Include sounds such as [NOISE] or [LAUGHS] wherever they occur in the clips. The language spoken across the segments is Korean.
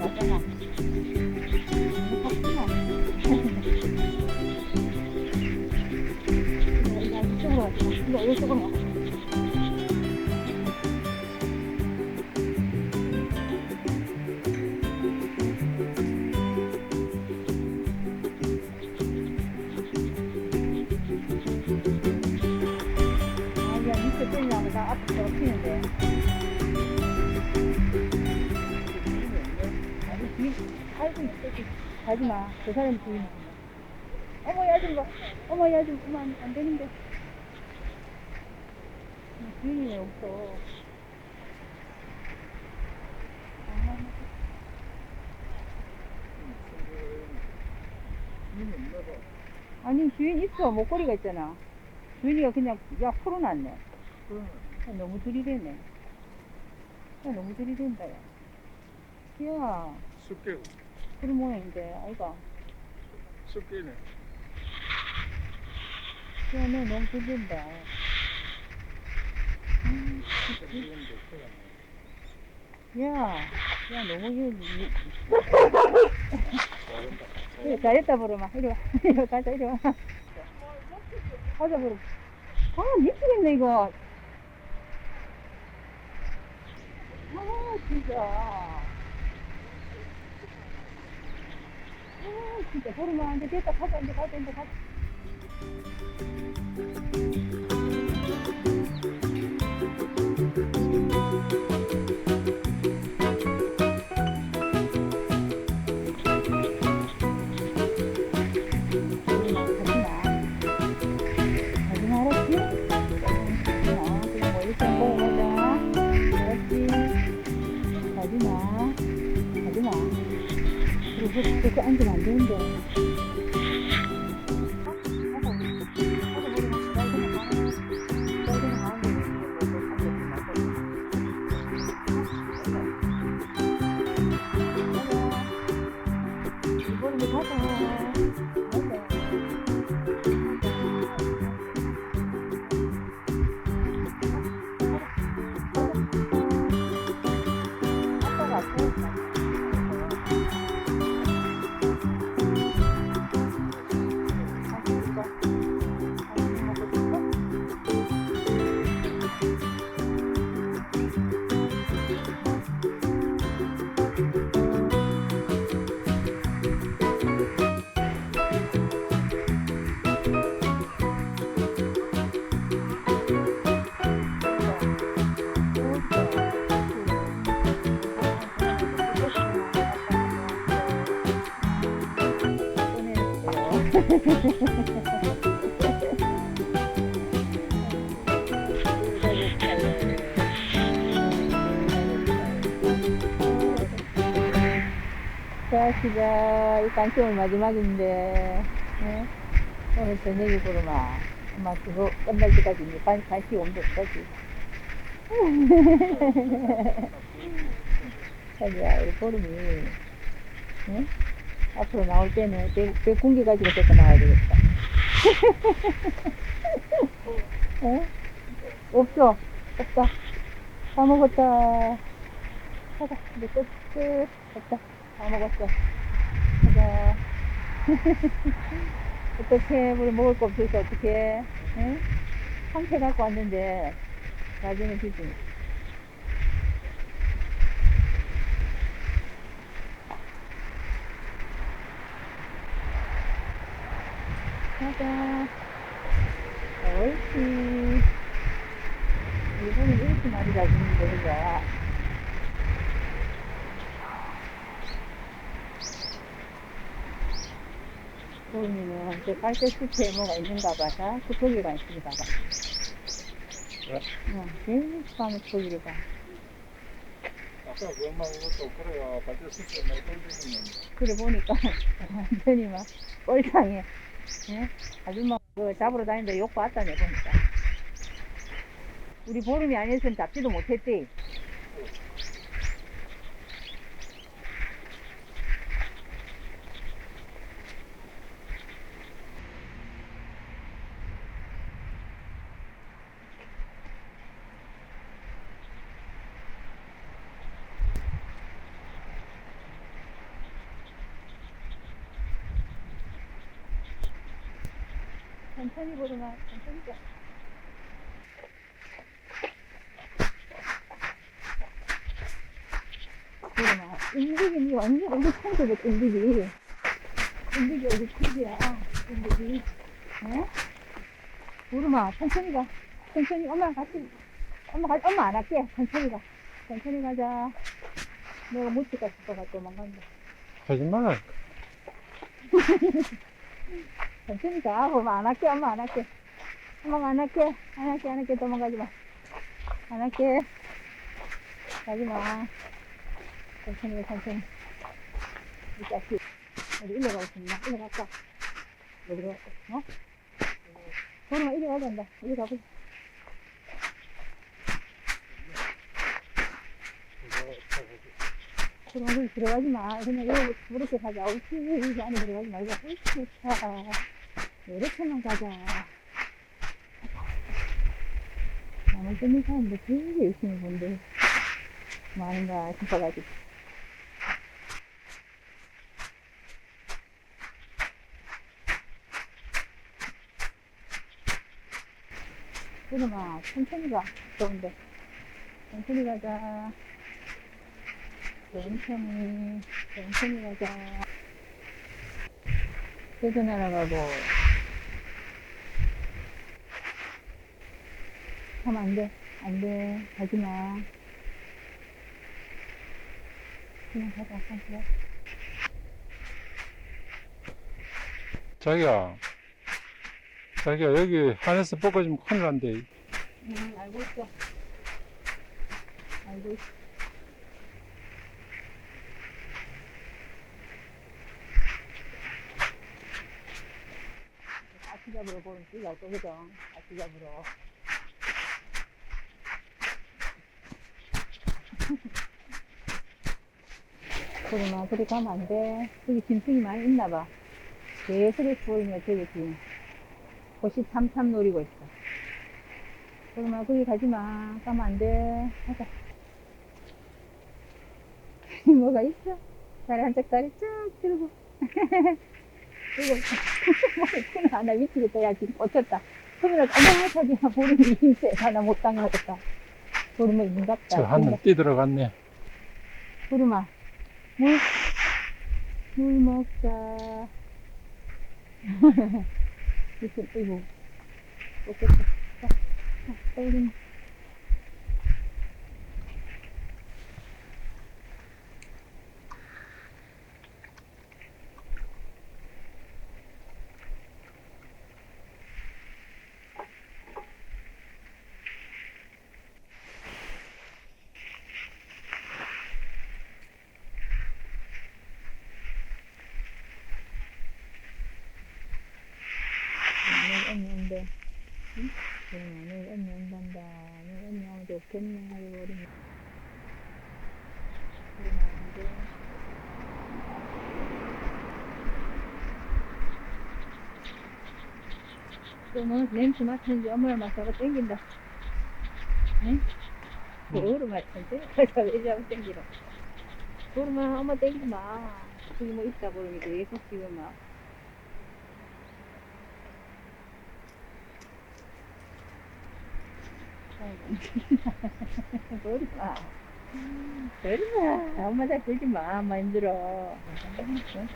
거 가지 마. 그 사람 주인. 어머, 야 좀 봐. 어머, 야 좀, 그만, 안 되는데. 어, 주인이 왜 없어. 아, 아니, 주인 있어. 목걸이가 있잖아. 주인이가 그냥, 야, 풀어놨네. 야, 너무 들이대네. 야, 너무 들이댄다, 야. 야, 습게 그런 모양인데, 아이가. 습게네. 야, 너 너무. 음, 야, 야, 너무, 이, 이, 그래, 잘했다, 부르마. 이리 와. [LAUGHS] 이리 와, 가자, 이리 와. 가자, 부르 아, 미치겠네, 이거. 아, 진짜. 아, 진짜, 부르마. 이제 됐다, 가자, 이제 가자, 이제 가자. 가지 앉으면 안 되는데. 이번 자, 시작. 이 간식은 마지막인데, 예? 오늘 저녁에 부르마. 엄마 그거 끝날 때까지 이제 간, 간식 온도 없지. 자기야, 우리 보름이, 예? 앞으로 나올 때는 배, 배 공기 가지고 데리고 나와야 되겠다. [LAUGHS] 어? 없어. 없다. 다 먹었다. 가자. 이제 끝, 끝. 없다. 다 먹었어. 가자. 어떡해. 우리 먹을 거 없어서 어떡해. 응? 상태 갖고 왔는데, 나중에 주지. 가자. 옳지. 이번에 이렇게 많이 잡는데, 그죠? 보이면은 저 갈대 숲에 뭐가 있는가 봐. 자, 그 거기가 있으니까 봐. 네? 응, 밤에 거기를 봐. 아까 그 엄마 그것도 그래요. 발대 습게 내 돌리는 그래 보니까 [LAUGHS] 완전히 막 뻘창에 예? 아줌마 그 잡으러 다니는데 욕 봤다네 보니까 우리 보름이 아니었으면 잡지도 못했대 천천히 보르마, 천천히 가. 보르마, 인디기 완전 우리 천국의 인디기. 인디기 우리 천국이야, 인디기. 어? 보르마, 천천히 가. 천천히, 엄마랑 같이, 엄마, 가, 엄마 안 할게. 천천히 가. 천천히 가자. 내가 못 찍까 싶어가 도망간다. 하지 [LAUGHS] 마. 천천히 가. 엄마 안 할게. 엄마 안 할게. 엄마가 안 할게. 안 할게. 안 할게. 도망가지 마. 안 할게. 가지 마. 천천히 가. 천천히. 이 자식. 우리 일로 가고 싶나? 일로 갈까? 여기로? 어? 도로마 이리 가야 된다. 이리 가보자. 그럼 우리 들어가지 마. 그냥 이렇게 가자. 옳지. 여기 안에 들어가지 말고. 옳지. 자. 이렇게만 가자. 나는 끊는 사람들 되게 열심히 본데. 많은가 싶어가지고. 그러마 천천히 가. 좋은데. 천천히 가자. 천천히, 천천히 가자. 세도 날아가고. 하면 안 돼. 안 돼. 가지 마. 그냥 가자. 가자. 자기야. 자기야, 여기 하늘에서 뻗어지면 큰일 난대. 응, 알고 있어. 알고 있어. 아치 잡으러 보는 띠가 거거든. 아치 잡으러. 그러나 그리 가면 안 돼. 여기 짐승이 많이 있나 봐. 계속 보이면 저기 지금 곳이 참참 노리고 있어. 그러나 거기 가지 마. 가면 안 돼. 가자. [LAUGHS] 뭐가 있어? 다리 한쪽 다리 쭉 들고. [LAUGHS] 이거, [LAUGHS] 머리 하나 미치겠다. 야, 지금 어쩌다. 그러면 어머하지 보름이 힘세. 하나 못 당하겠다. 보름이 있는갑다. 저 하늘 뛰 들어갔네. 보름아, 물, 물 먹자. 이거, 이거, 먹겠다. 자, 자, 빨리. 내일 언니 온대. 응? 그러면 내일 언니 온단다. 내일 언니 오면 좋겠네. 하고 그러면. 그러면 냄새 맡는지 엄마를 맡아가 땡긴다. 응? 그거를 맡는데? [LAUGHS] 그래서 왜 자꾸 땡기러. 그러면 엄마 땡기지 마. 저기 뭐 있다 그러면 계속 지금 막. 그러지 마. 그러지 마. 엄마 잘 들지 마. 엄마 힘들어. 어,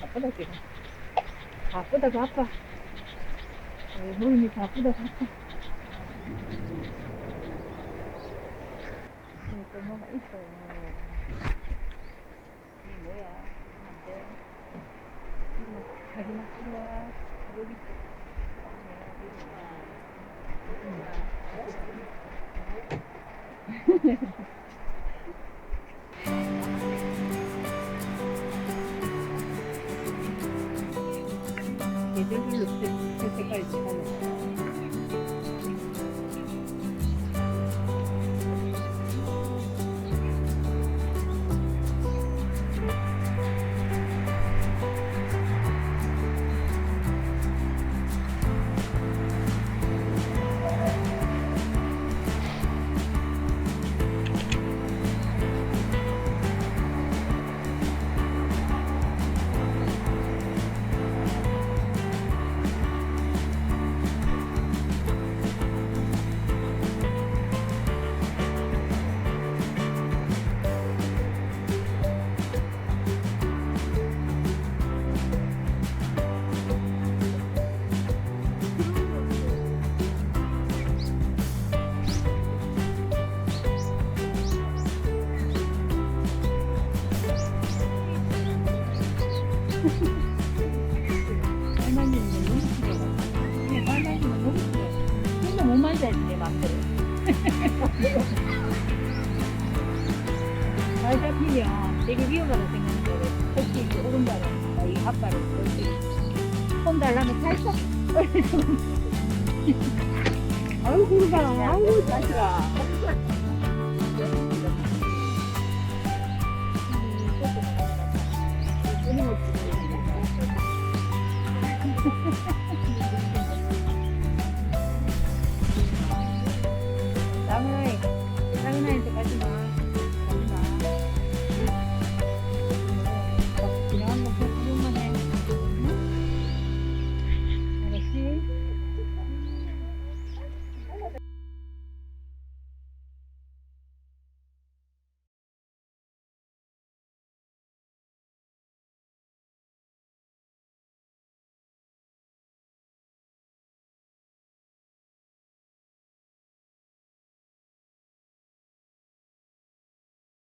바쁘다, 지금. 바쁘다, 바빠. 어, 무릎이 바쁘다, 바빠. 또 뭐가 있어. 이 2020年世界一かな。 못 만져야지 내 맘대로. 잘 잡히면 되게 위험하다 생각하는데 특히 이제 오른발은 이 앞발은 이렇게 손 달라면 살짝 아유 그러가 아유 자식아 끊임없이